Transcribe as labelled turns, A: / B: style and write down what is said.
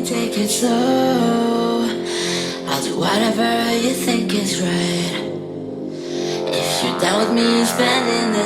A: can take it slow. I'll do whatever you think is right. If you're down with me spending the.